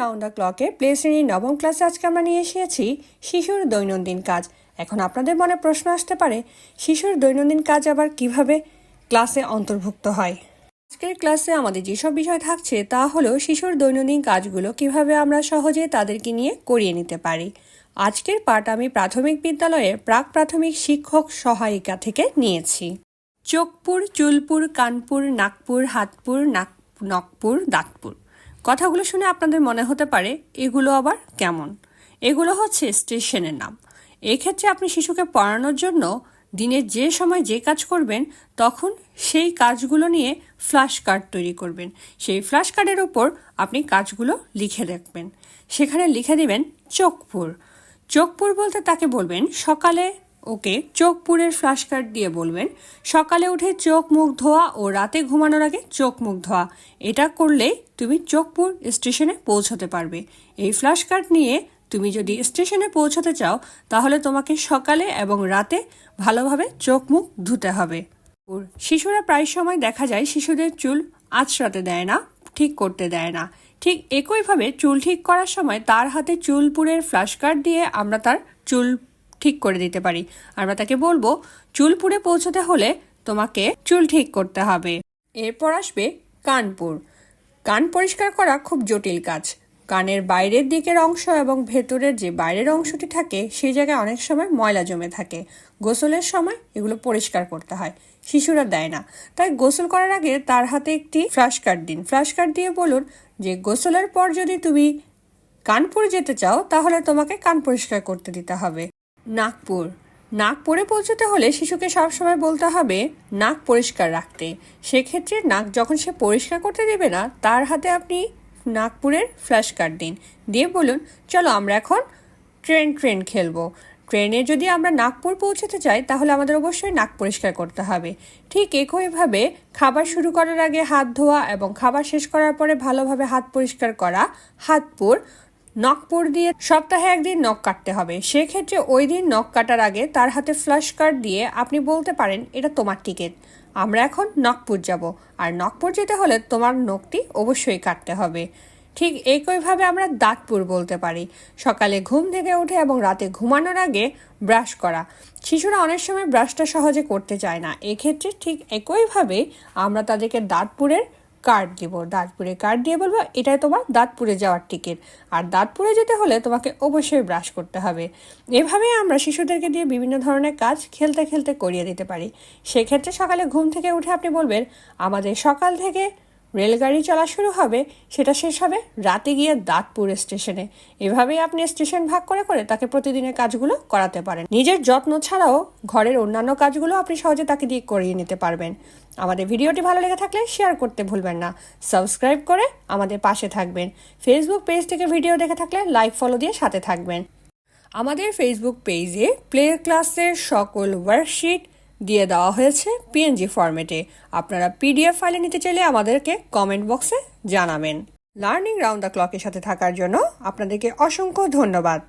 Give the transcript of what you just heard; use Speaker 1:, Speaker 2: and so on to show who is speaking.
Speaker 1: Round the ক্লকে play শ্রেণির নবম ক্লাসে আজকে আমরা নিয়ে এসেছি শিশুর দৈনন্দিন কাজ। এখন আপনাদের মনে প্রশ্ন আসতে পারে, শিশুর দৈনন্দিন কাজ আবার কীভাবে ক্লাসে অন্তর্ভুক্ত হয়? আজকের ক্লাসে আমাদের যেসব বিষয় থাকছে, তা হলো শিশুর দৈনন্দিন কাজগুলো কীভাবে আমরা সহজে তাদেরকে নিয়ে করিয়ে নিতে পারি। আজকের পাঠ আমি প্রাথমিক বিদ্যালয়ের প্রাক প্রাথমিক শিক্ষক সহায়িকা থেকে নিয়েছি। চোখপুর, চুলপুর, কানপুর, নাগপুর, হাতপুর, নাক নকপুর দাঁতপুর। কথাগুলো শুনে আপনাদের মনে হতে পারে, এগুলো আবার কেমন? এগুলো হচ্ছে স্টেশনের নাম। এক্ষেত্রে আপনি শিশুকে পড়ানোর জন্য দিনের যে সময় যে কাজ করবেন, তখন সেই কাজগুলো নিয়ে ফ্ল্যাশ কার্ড তৈরি করবেন। সেই ফ্ল্যাশ কার্ডের ওপর আপনি কাজগুলো লিখে রাখবেন। সেখানে লিখে দেবেন চোখপুর। চোখপুর বলতে তাকে বলবেন সকালে ওকে চোখপুরের ফ্ল্যাশ কার্ড দিয়ে বলবেন, সকালে উঠে চোখ মুখ ধোয়া ও রাতে ঘুমানোর আগে চোখ মুখ ধোয়া। এটা করলেই তুমি চোখপুর স্টেশনে পৌঁছতে পারবে। এই ফ্ল্যাশ কার্ড নিয়ে তুমি যদি স্টেশনে পৌঁছতে চাও, তাহলে তোমাকে সকালে এবং রাতে ভালোভাবে চোখ মুখ ধুতে হবে। শিশুরা প্রায় সময় দেখা যায় শিশুদের চুল আঁচড়াতে দেয় না, ঠিক করতে দেয় না। ঠিক একইভাবে চুল ঠিক করার সময় তার হাতে চুলপুরের ফ্ল্যাশ কার্ড দিয়ে আমরা তার চুল ঠিক করে দিতে পারি। আমরা তাকে বলব চুলপুরে পৌঁছতে হলে তোমাকে চুল ঠিক করতে হবে। এরপর আসবে কানপুর। কান পরিষ্কার করা খুব জটিল কাজ। কানের বাইরের দিকের অংশ এবং ভেতরের যে বাইরের অংশটি থাকে, সেই জায়গায় অনেক সময় ময়লা জমে থাকে। গোসলের সময় এগুলো পরিষ্কার করতে হয়। শিশুরা দেয় না। তাই গোসল করার আগে তার হাতে একটি ফ্ল্যাশ কার্ড দিন। ফ্ল্যাশ কার্ড দিয়ে বলুন যে, গোসলের পর যদি তুমি কানপুর যেতে চাও, তাহলে তোমাকে কান পরিষ্কার করতে দিতে হবে। নাগপুর। নাগপুরে পৌঁছতে হলে শিশুকে সবসময় বলতে হবে, নাক পরিষ্কার রাখতে। সেক্ষেত্রে নাক যখন সে পরিষ্কার করতে দেবে না, তার হাতে আপনি নাগপুরের ফ্ল্যাশ কার্ড দিন। দিয়ে বলুন, চলো আমরা এখন ট্রেন ট্রেন খেলব। ট্রেনে যদি আমরা নাগপুর পৌঁছতে চাই, তাহলে আমাদের অবশ্যই নাক পরিষ্কার করতে হবে। ঠিক একইভাবে খাবার শুরু করার আগে হাত ধোয়া এবং খাবার শেষ করার পরে ভালোভাবে হাত পরিষ্কার করা হাতপুর নখপুর দিয়ে সপ্তাহে একদিন নখ কাটতে হবে। সেক্ষেত্রে ওই দিন নখ কাটার আগে তার হাতে ফ্ল্যাশ কার্ড দিয়ে আপনি বলতে পারেন, এটা তোমার টিকিট। আমরা এখন নখপুর যাব। আর নখপুর যেতে হলে তোমার নখটি অবশ্যই কাটতে হবে। ঠিক একইভাবে আমরা দাঁতপুর বলতে পারি। সকালে ঘুম থেকে উঠে এবং রাতে ঘুমানোর আগে ব্রাশ করা। শিশুরা অনেক সময় ব্রাশটা সহজে করতে চায় না। এক্ষেত্রে ঠিক একইভাবে আমরা তাদেরকে দাঁতপুরের কার্ড দিব দাঁতপুরে কার্ড দিয়ে বলব এটাই তোমার দাঁতপুরে যাওয়ার টিকিট আর দাঁতপুরে যেতে হলে তোমাকে অবশ্যই ব্রাশ করতে হবে। এভাবে আমরা শিশুদেরকে দিয়ে বিভিন্ন ধরনের কাজ খেলতে খেলতে করিয়ে দিতে পারি। সেক্ষেত্রে সকালে ঘুম থেকে উঠে আপনি বলবেন, আমাদের সকাল থেকে রেলগাড়ি চলা শুরু হবে, সেটা শেষ হবে রাতে গিয়ে দাঁতপুর স্টেশনে। এভাবেই আপনি স্টেশন ভাগ করে করে তাকে প্রতিদিনের কাজগুলো করাতে পারেন। নিজের যত্ন ছাড়াও ঘরের অন্যান্য কাজগুলো আপনি সহজে তাকে দিয়ে করিয়ে নিতে পারবেন। আমাদের ভিডিওটি ভালো লেগে থাকলে শেয়ার করতে ভুলবেন না। সাবস্ক্রাইব করে আমাদের পাশে থাকবেন। ফেসবুক পেজ থেকে ভিডিও দেখে থাকলে লাইক ফলো দিয়ে সাথে থাকবেন। আমাদের ফেসবুক পেজে প্লে ক্লাসের সকল ওয়ার্কশিট দিয়ে দেওয়া হয়েছে পিএনজি ফরম্যাটে আপনারা পিডিএফ ফাইলে নিতে চাইলে আমাদেরকে কমেন্ট বক্সে জানাবেন। লার্নিং রাউন্ড দ্য ক্লকের সাথে থাকার জন্য আপনাদেরকে অসংখ্য ধন্যবাদ।